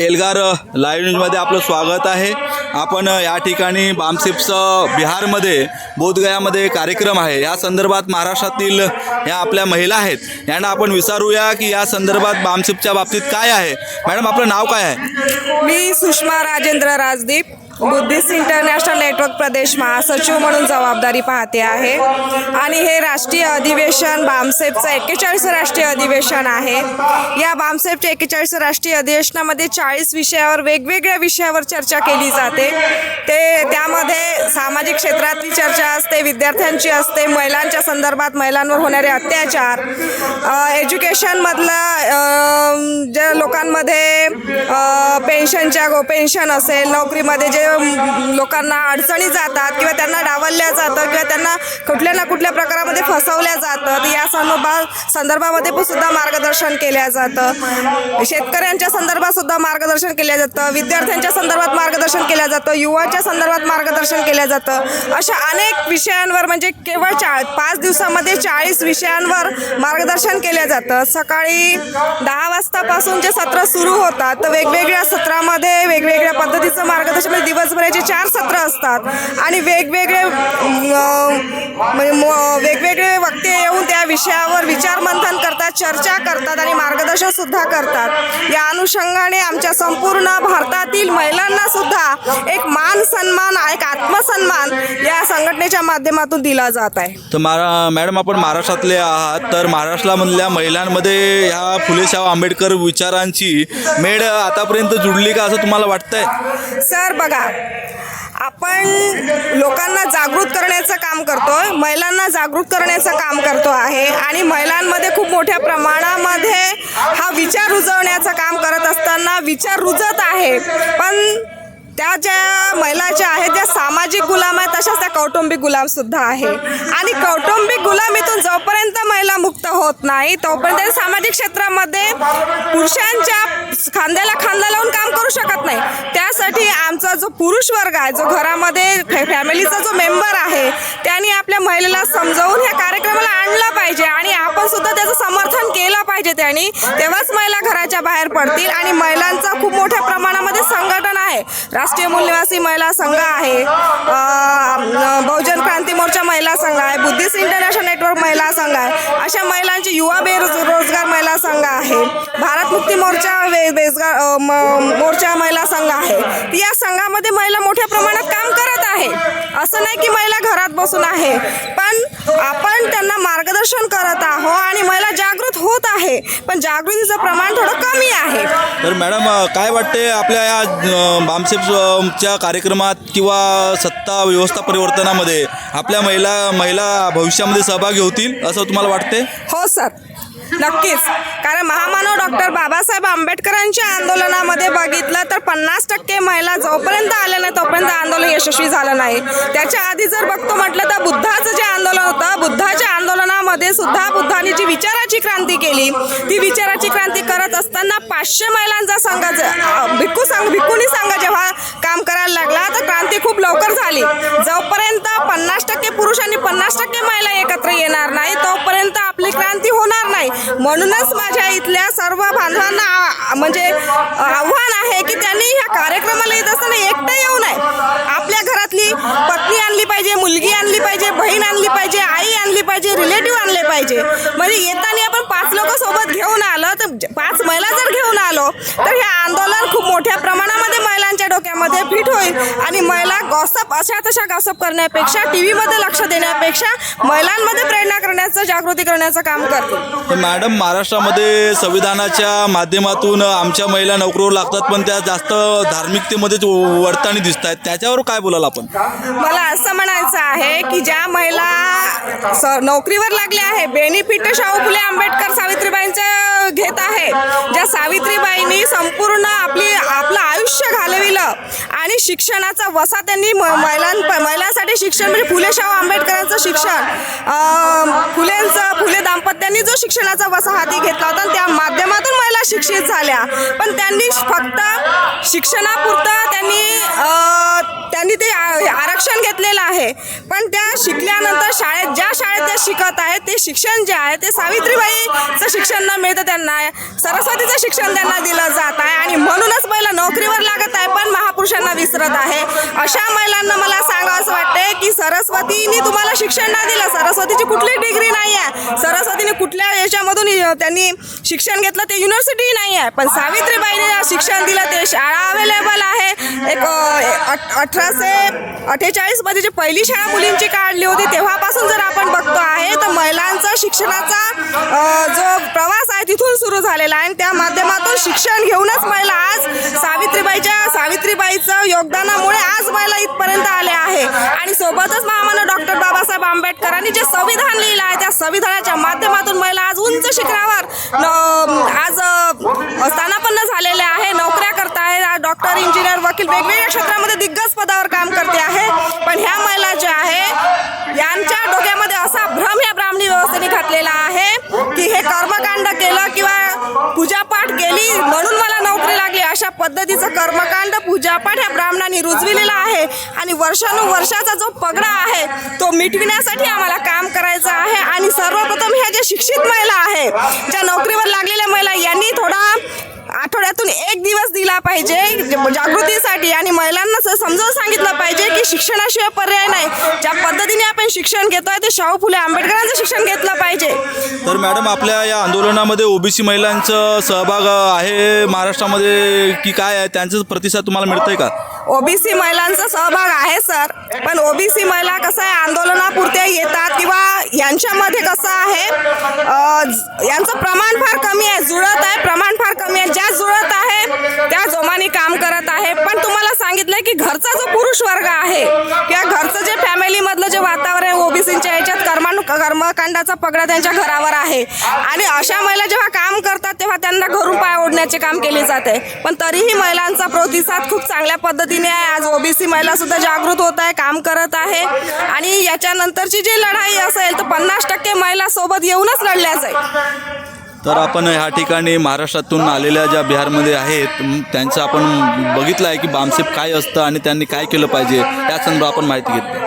Elgar live न्यूजमध्ये आपलं स्वागत आहे. आपण या ठिकाणी बामसिप्सचं बिहारमध्ये बोधगयामध्ये कार्यक्रम आहे. या संदर्भात महाराष्ट्रातील या आपल्या महिला आहेत. यांना आपण विचारूया की या संदर्भात बामसिपच्या बाबतीत काय आहे? मॅडम आपलं नाव काय आहे? मी Sushma Rajendra Rajdeep. Buddhist international network प्रदेश महासचिव म्हणून जबाबदारी पाहते आहे. आणि हे राष्ट्रीय अधिवेशन बामसेपचं एक्केचाळीसं राष्ट्रीय अधिवेशन आहे. या बामसेपच्या एक्केचाळीसं राष्ट्रीय अधिवेशनामध्ये चाळीस विषयावर वेगवेगळ्या विषयावर चर्चा केली जाते. ते त्यामध्ये सामाजिक क्षेत्रातली चर्चा असते विद्यार्थ्यांची असते महिलांच्या संदर्भात महिलांवर होणारे अत्याचार एज्युकेशनमधला ज्या लोकांमध्ये पेन्शनच्या गो पेन्शन असेल नोकरीमध्ये जे लोकांना अडचणी जातात किंवा त्यांना डावलल्या जातं किंवा त्यांना कुठल्या ना कुठल्या प्रकारामध्ये फसवल्या जातं या संदर्भा संदर्भामध्ये पण सुद्धा मार्गदर्शन केल्या जातं. शेतकऱ्यांच्या संदर्भात सुद्धा मार्गदर्शन केलं जातं. विद्यार्थ्यांच्या संदर्भात मार्गदर्शन केलं जातं. युवाच्या संदर्भात मार्गदर्शन केलं जातं. अशा अनेक विषयांवर म्हणजे केवळ चा पाच दिवसामध्ये चाळीस विषयांवर मार्गदर्शन केलं जातं. सकाळी दहा वाजतापासून जे सत्र सुरू होतात तर वेगवेगळ्या सत्रामध्ये वेगवेगळ्या पद्धतीचं मार्गदर्शन म्हणजे दिवसभराचे चार सत्र असतात. आणि वेगवेगळे म्हणजे विषयावर विचारमंथन करतात चर्चा करतात आणि मार्गदर्शन सुद्धा करतात. या अनुषंगाने आमच्या संपूर्ण भारतातील महिलांना सुद्धा एक मान सन्मान एक आत्मसन्मान या संघटनेच्या माध्यमातून दिला जात आहे. तर मारा मॅडम आपण महाराष्ट्रातले आहात. तर महाराष्ट्रामधल्या महिलांमध्ये ह्या फुलेशाह आंबेडकर विचारांची मेड आतापर्यंत जुडली का असं तुम्हाला वाटतंय? सर बघा आपण लोकांना जागृत काम करतोय. महिलांना जागृत करण्याचं काम करतो आहे. आणि महिलांमध्ये खूप मोठ्या प्रमाणामध्ये हा विचार रुजवण्याचं काम करत असताना विचार रुजत आहे. पण त्या ज्या महिला ज्या आहेत कौटुंबिक गुलाम सुद्धा आहे. आणि कौटुंबिक गुलामीतून जोपर्यंत महिला मुक्त होत नाही तोपर्यंत सामाजिक क्षेत्रामध्ये पुरुषांच्या खांद्याला खांदा लावून काम करू शकत नाही. त्यासाठी आमचा जो पुरुष वर्ग आहे जो घरामध्ये फॅ- फॅमिलीचा जो मेंबर आहे त्यांनी आपल्या महिलेला समजावून ह्या कार्यक्रमाला आणला पाहिजे आणि आपण सुद्धा त्याचं समर्थन केलं पाहिजे त्यांनी. तेव्हाच महिला घराच्या बाहेर पडतील आणि महिलांचा खूप मोठ्या प्रमाणामध्ये संघटन आहे. राष्ट्रीय मूल्यवासी महिला संघ आहे. महिला संघ आहे बुद्धिस्ट इंटरनॅशनल नेटवर्क महिला संघ आहे. अशा महिलांची युवा बेरोज रोजगार महिला संघ आहे. भारत मुक्ती मोर्चा वे- बेरोजगार म- मोर्चा महिला संघ आहे. या संघामध्ये महिला मोठ्या प्रमाणात काम करत आहे. असं नाही की महिला घरात बसून आहे पण आपण त्यांना मार्गदर्शन करत आहोत आणि महिला जागृत होत आहे. पण जागृतीचं प्रमाण थोडं कमी आहे. तर मॅडम काय वाटते आपल्या या बामसेपच्या कार्यक्रमात किंवा सत्ता व्यवस्था परिवर्तनामध्ये आपल्या महिला महिला भविष्यामध्ये सहभागी होतील असं तुम्हाला वाटते? हो सर. नक्कीच. कारण महामानव डॉक्टर बाबासाहेब आंबेडकरांच्या आंदोलनामध्ये बघितलं तर पन्नास टक्के महिला जोपर्यंत आल्या नाही तोपर्यंत आंदोलन यशस्वी झालं नाही. त्याच्या आधी जर बघतो म्हटलं तर बुद्धाचं जे आंदोलन होतं बुद्धाच्या आंदोलनामध्ये सुद्धा बुद्धाने जी विचाराची क्रांती केली ती विचाराची क्रांती करत असताना पाचशे महिलांचा संघ भिक्खू संघ भिक्खूनी संघ जेव्हा काम करायला लागला तर क्रांती खूप लवकर झाली. जोपर्यंत पन्नास टक्के पुरुष आणि पन्नास टक्के महिला एकत्र येणार नाही तोपर्यंत आपली क्रांती होणार नाही. म्हणूनच माझ्या इथल्या सर्व बांधवांना म्हणजे आव्हान आहे की त्यांनी ह्या कार्यक्रमाला येत असताना एकटं येऊ नये. आपल्या घरातली पत्नी आणली पाहिजे मुलगी आणली पाहिजे बहीण आणली पाहिजे आई आणली पाहिजे रिलेटिव्ह आणले पाहिजे. म्हणजे येताना आपण पाच लोक सोबत घेऊन आलो तर पाच महिला जर घेऊन आलो तर हे आंदोलन खूप मोठ्या प्रमाणामध्ये महिलांच्या डोक्यामध्ये फिट होईल. आणि महिला गॉसप अशा तशा गॉसप करण्यापेक्षा टी व्हीमध्ये लक्ष देण्यापेक्षा महिलांमध्ये प्रेरणा करण्याचं जागृती करण्याचं काम करतील. मॅडम महाराष्ट्रामध्ये संविधानाच्या माध्यमातून आमच्या महिला नोकरीवर लागतात पण त्या जास्त धार्मिकतेमध्येच वर्तानी दिसत आहेत त्याच्यावर काय बोलाल आपण? मला असं म्हणायचं आहे की ज्या महिला स- नोकरीवर लागले आहे. बेनिफिट शाहू फुले आंबेडकर सावित्रीबाईंचं घेत आहे. ज्या सावित्रीबाईंनी संपूर्ण आपली आपलं आयुष्य घालविलं आणि शिक्षणाचा वसा त्यांनी म- महिलां महिलांसाठी शिक्षण म्हणजे फुले शाहू आंबेडकरांचं शिक्षण फुलेंचं फुले दाम्पत्यांनी जो शिक्षणाचा वसा हाती घेतला होता त्या माध्यमातून महिला शिक्षित झाल्या. पण त्यांनी फक्त शिक्षणापुरतं त्यांनी त्यांनी ते आरक्षण घेतलेलं आहे. पण त्या शिकल्यानंतर शाळेत ज्या शाळेत त्या शिकत आहेत ते शिक्षण जे आहे ते सावित्रीबाईचं शिक्षण न मिळतं त्यांना. सरस्वतीचं शिक्षण त्यांना दिलं जात आहे आणि म्हणूनच महिला नोकरीवर लागत आहे पण महापुरुषांना विसरत आहे. अशा महिलांना मला सांगावं असं वाटते की सरस्वतीने तुम्हाला शिक्षण नाही दिलं. सरस्वतीची कुठली डिग्री नाही आहे. सरस्वतीने कुठल्या याच्यामधून त्यांनी शिक्षण घेतलं ते युनिव्हर्सिटी नाही आहे. पण सावित्रीबाईने शिक्षण दिलं ते शाळा अवेलेबल आहे. अठ- अठराशे अठ्ठेचाळीसमध्ये जी पहिली शाळा मुलींची काढली होती तेव्हापासून जर आपण बघतो आहे तर महिलांचा शिक्षणाचा जो प्रवास आहे तिथून सुरू झालेला आहे. आणि त्या माध्यमातून शिक्षण घेऊनच महिला आज सावित्रीबाईच्या सावित्रीबाईचं योगदानामुळे आज महिला इथपर्यंत आल्या आहे. आणि सोबतच महामानव डॉक्टर बाबासाहेब आंबेडकरांनी जे संविधान लिहिलं आहे त्या संविधानाच्या माध्यमातून महिला आज उंच शिखरावर आज स्थानापन्न झालेल्या आहे डॉक्टर इंजिनियर वकील वेगवेगळ्या क्षेत्रामध्ये दिग्गज पदावर काम करते आहे. पण ह्या महिला ज्या आहे यांच्या डोक्यामध्ये असा भ्रम या ब्राह्मणी व्यवस्थेने घातलेला आहे की हे कर्मकांड केलं किंवा पूजापाठ केली म्हणून मला नोकरी लागली अशा पद्धतीचं कर्मकांड पूजापाठ ह्या ब्राह्मणांनी रुजविलेला आहे. आणि वर्षानुवर्षाचा जो पगडा आहे तो मिटविण्यासाठी आम्हाला काम करायचं आहे. आणि सर्वप्रथम ह्या ज्या शिक्षित महिला आहे ज्या नोकरीवर लागलेल्या आपण एक दिवस दिला पाहिजे जागृतीसाठी आणि महिलांना समजावून सांगितलं पाहिजे की शिक्षणाशिवाय पर्याय नाही. ज्या पद्धतीने आपण शिक्षण घेतोय ते शाहू फुले आंबेडकरांचं शिक्षण घेतलं पाहिजे. तर मॅडम आपल्या या आंदोलनामध्ये ओबीसी महिलांचं सहभाग आहे महाराष्ट्रामध्ये की काय आहे? त्यांचं प्रतिसाद तुम्हाला मिळतंय का? ओबीसी महिलांचा सहभाग आहे सर. पण ओबीसी महिला कसं आहे आंदोलनापुरते येतात किंवा यांच्यामध्ये कसं आहे यांचं प्रमाण फार कमी आहे जुळत आहे प्रमाण फार कमी आहे. ज्या जुळत आहे त्या जोमाने काम करत आहे. पण तुम्हाला सांगितलंय की घरचा जो पुरुष वर्ग आहे किंवा घरचं जे फॅमिलीमधलं जे वातावरण आहे ओबीसीच्या याच्यात कर्मानु कर्मकांडाचा पगडा त्यांच्या घरावर आहे. आणि अशा महिला जेव्हा काम करतात तेव्हा त्यांना घरून पाय ओढण्याचे काम केले जाते. पण तरीही महिलांचा प्रतिसाद खूप चांगल्या पद्धतीने आहे. आज ओबीसी महिला सुद्धा जागृत होत आहे काम करत आहे. आणि याच्यानंतरची जी लढाई असेल तर पन्नास टक्के महिला सोबत येऊनच लढल्या जाईल तर आपण ह्या ठिकाणी महाराष्ट्रातून आलेल्या ज्या बिहारमध्ये आहेत त्यांचं आपण बघितलं आहे की बामसेप काय असतं आणि त्यांनी काय केलं पाहिजे या संदर्भात आपण माहिती घेतली.